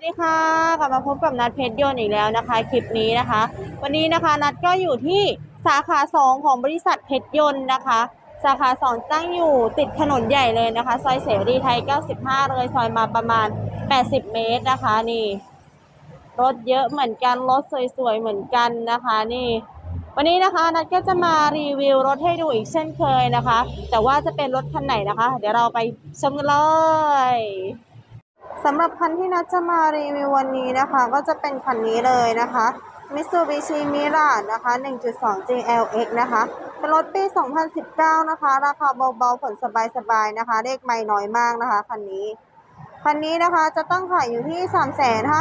วัสดีค่ะกลับมาพบกับนัดเพชรยนต์อีกแล้วนะคะ คลิปนี้นะคะ วันนี้นะคะนัดก็อยู่ที่สาขา 2 ของบริษัทเพชรยนต์นะคะ สาขา 2 ตั้งอยู่ติดถนนใหญ่เลยนะคะซอยเสรีไทย 95 เลยซอยมาประมาณ 80 เมตรนะคะนี่ รถเยอะเหมือนกัน รถสวยๆเหมือนกันนะคะนี่ วันนี้นะคะนัดก็จะมารีวิวรถให้ดูอีกเช่นเคยนะคะ แต่ว่าจะเป็นรถคันไหนนะคะ เดี๋ยวเราไปชมกันเลย สำหรับคันที่นัดจะมารีวิววันนี้นะคะ ก็จะเป็นคันนี้เลยนะคะ Mitsubishi Mirage นะคะ 1.2 GLX นะคะ เป็นรถปี 2019 นะคะ ราคาเบาๆ ผลสบายๆ นะคะ เลขไม่น้อยมากนะคะคันนี้ คันนี้นะคะจะตั้งขายอยู่ที่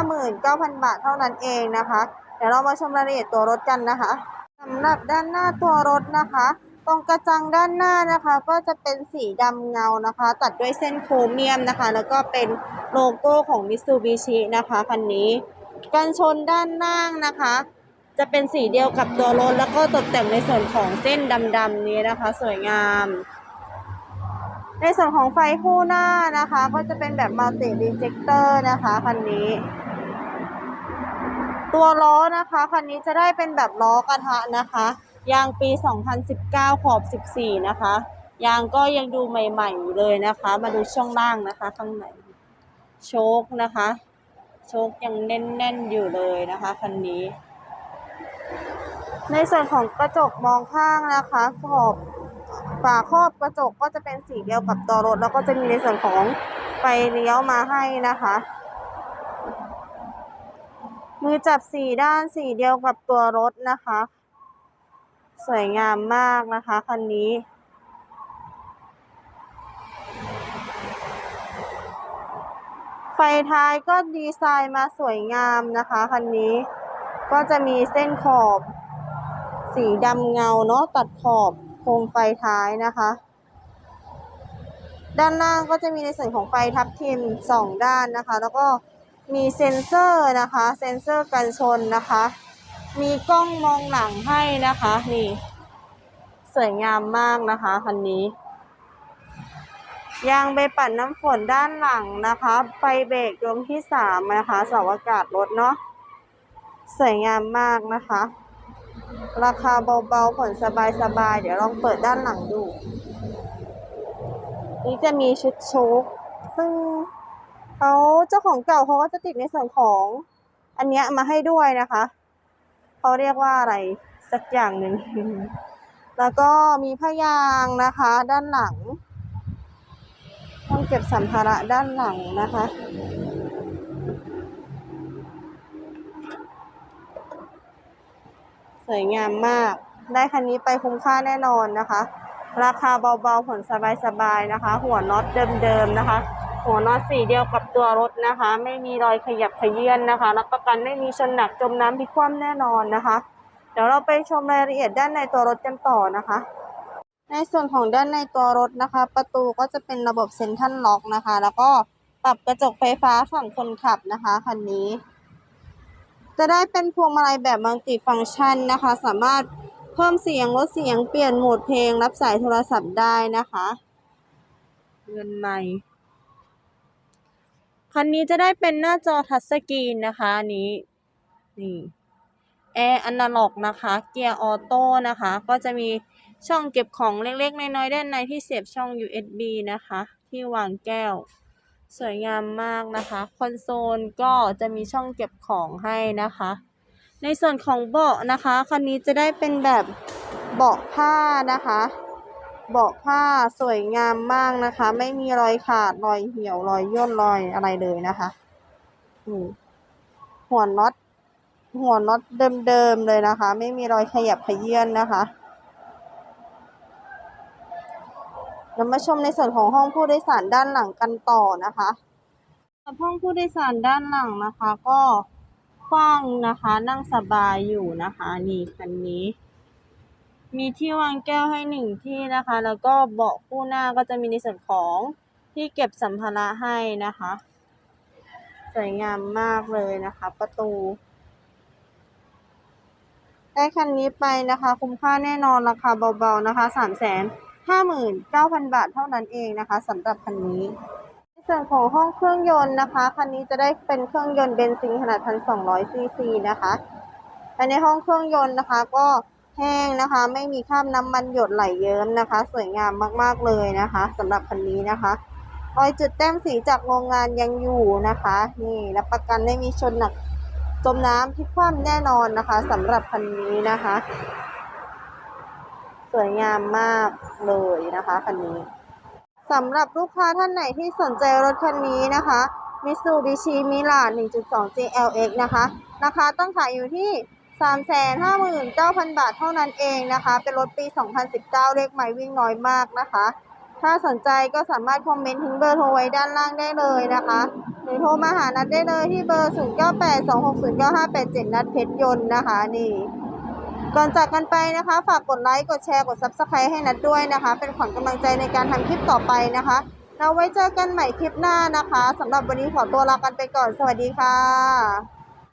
359,000 บาทเท่านั้นเองนะคะ เดี๋ยวเรามาชมรายละเอียดตัวรถกันนะคะสำหรับด้านหน้าตัวรถนะคะ ตรงกระจังด้านหน้านะคะ ก็จะเป็นสีดำเงานะคะ ตัดด้วยเส้นโครเมียมนะคะ แล้วก็เป็นโลโก้ของ Mitsubishi นะคะคันนี้กันชนด้านล่างนะคะ จะเป็นสีเดียวกับตัวรถแล้วก็ตกแต่งในส่วนของเส้นดำๆนี้นะคะ สวยงาม ในส่วนของไฟคู่หน้านะคะ ก็จะเป็นแบบมัลติรีเจคเตอร์นะคะคันนี้ ตัวล้อนะคะคันนี้จะได้เป็นแบบล้อกระทะนะคะ ยางปี 2019 ขอบ 14 นะคะ ยางก็ยังดูใหม่ๆอยู่เลยนะคะ มาดูช่วงล่างนะคะ ข้างในโชคนะคะ โชคยังแน่นๆอยู่เลยนะคะคันนี้ ในส่วนของกระจกมองข้างนะคะ ขอบฝาครอบกระจกก็จะเป็นสีเดียวกับตัวรถ แล้วก็จะมีในส่วนของไฟเลี้ยวมาให้นะคะ มือจับสีด้านสีเดียวกับตัวรถนะคะ สวยงามมากนะคะคันนี้ ไฟท้ายก็ดีไซน์มาสวยงามนะคะคันนี้ ก็จะมีเส้นขอบ สีดำเงาเนาะตัดขอบโคมไฟท้ายนะคะ ด้านล่างก็จะมีในส่วนของไฟทับทิมสองด้านนะคะ แล้วก็มีเซ็นเซอร์นะคะ เซ็นเซอร์กันชนนะคะ มีกล้องมองหลังให้นะคะ นี่ สวยงามมากนะคะคันนี้ ยางใบปัดน้ำฝนด้านหลังนะคะไฟเบรกดวงที่สามนะคะเสาอากาศรถเนาะสวยงามมากนะคะ ราคาเบาๆผ่อนสบายๆ เดี๋ยวลองเปิดด้านหลังดู นี่จะมีชุดโชคซึ่งเขาเจ้าของเก่าเขาก็จะติดในส่วนของอันเนี้ยมาให้ด้วยนะคะ เขาเรียกว่าอะไรสักอย่างหนึ่ง แล้วก็มีผ้ายางนะคะ ด้านหลังห้องเก็บสัมภาระด้านหลังนะคะ สวยงามมาก ได้คันนี้ไปคุ้มค่าแน่นอนนะคะ ราคาเบาๆผ่อนสบายๆนะคะ หัวน็อตเดิมๆนะคะ หัวน็อตสีเดียวกับตัวรถนะคะ ไม่มีรอยขยับขยื่นนะคะรับประกันไม่มีชนหนักจมน้ำพลิกคว่ำแน่นอนนะคะ เดี๋ยวเราไปชมรายละเอียดด้านในตัวรถกันต่อนะคะ ในส่วนของด้านในตัวรถนะคะ ประตูก็จะเป็นระบบเซ็นทรัลล็อกนะคะ แล้วก็ปรับกระจกไฟฟ้าฝั่งคนขับนะคะคันนี้ จะได้เป็นพวงมาลัยแบบมัลติฟังก์ชันนะคะ สามารถเพิ่มเสียงลดเสียงเปลี่ยนโหมดเพลงรับสายโทรศัพท์ได้นะคะเงินใหม่ คันนี้จะได้เป็นหน้าจอทัชสกรีนนะคะอันนี้นี่แอร์อนาล็อกนะคะ เกียร์ออโต้นะคะ ก็จะมีช่องเก็บของเล็กๆ น้อยๆ ด้านในที่เสียบช่อง USB นะคะ ที่วางแก้ว สวยงามมากนะคะ คอนโซลก็จะมีช่องเก็บของให้นะคะ ในส่วนของเบาะนะคะ คันนี้จะได้เป็นแบบเบาะผ้านะคะ เบาะผ้าสวยงามมากนะคะ ไม่มีรอยขาดรอยเหี่ยวรอยย่นรอยอะไรเลยนะคะหัวน็อตหัวน็อตเดิมๆเลยนะคะ ไม่มีรอยขยับขยื่นนะคะเรามาชมในส่วนของห้องผู้โดยสารด้านหลังกันต่อนะคะห้องผู้โดยสารด้านหลังนะคะ ก็กว้างนะคะ นั่งสบายอยู่นะคะ นี่คันนี้ มีที่วางแก้วให้หนึ่งที่นะคะ แล้วก็เบาะคู่หน้าก็จะมีในส่วนของที่เก็บสัมภาระให้นะคะ สวยงามมากเลยนะคะ ประตู ได้คันนี้ไปนะคะ คุ้มค่าแน่นอนราคาเบาๆนะคะสามแสนห้าหมื่นเก้าพันบาทเท่านั้นเองนะคะสำหรับคันนี้ในส่วนของห้องเครื่องยนต์นะคะคันนี้จะได้เป็นเครื่องยนต์เบนซินขนาด 1,200ซีซีนะคะภายในห้องเครื่องยนต์นะคะก็ แห้งนะคะ ไม่มีคราบน้ำมันหยดไหลเยิ้มนะคะ สวยงามมากๆเลยนะคะสำหรับคันนี้นะคะรอยจุดแต้มสีจากโรงงานยังอยู่นะคะ นี่รับประกันไม่มีชนหนักจมน้ำพลิกคว่ำแน่นอนนะคะสำหรับคันนี้นะคะ สวยงามมากเลยนะคะคันนี้สำหรับลูกค้าท่านไหนที่สนใจรถคันนี้นะคะ Mitsubishi Mirage 1.2 GLX นะคะ ราคาต้องขายอยู่ที่ 359,000 บาทเท่านั้นเองนะคะ เป็นรถปี 2019 เลขใหม่วิ่งน้อยมากนะคะ ถ้าสนใจก็สามารถคอมเมนต์ทิ้งเบอร์โทรไว้ด้านล่างได้เลยนะคะ หรือโทรมาหานัดได้เลยที่เบอร์ 0982609587 นัดเพชรยนต์นะคะนี่ก่อนจากกันไปนะคะ ฝากกดไลค์ กดแชร์ กด Subscribe ให้นัดด้วยนะคะ เป็นขวัญกำลังใจในการทำคลิปต่อไปนะคะ เราไว้เจอกันใหม่คลิปหน้านะคะสำหรับวันนี้ขอตัวลากันไปก่อน สวัสดีค่ะ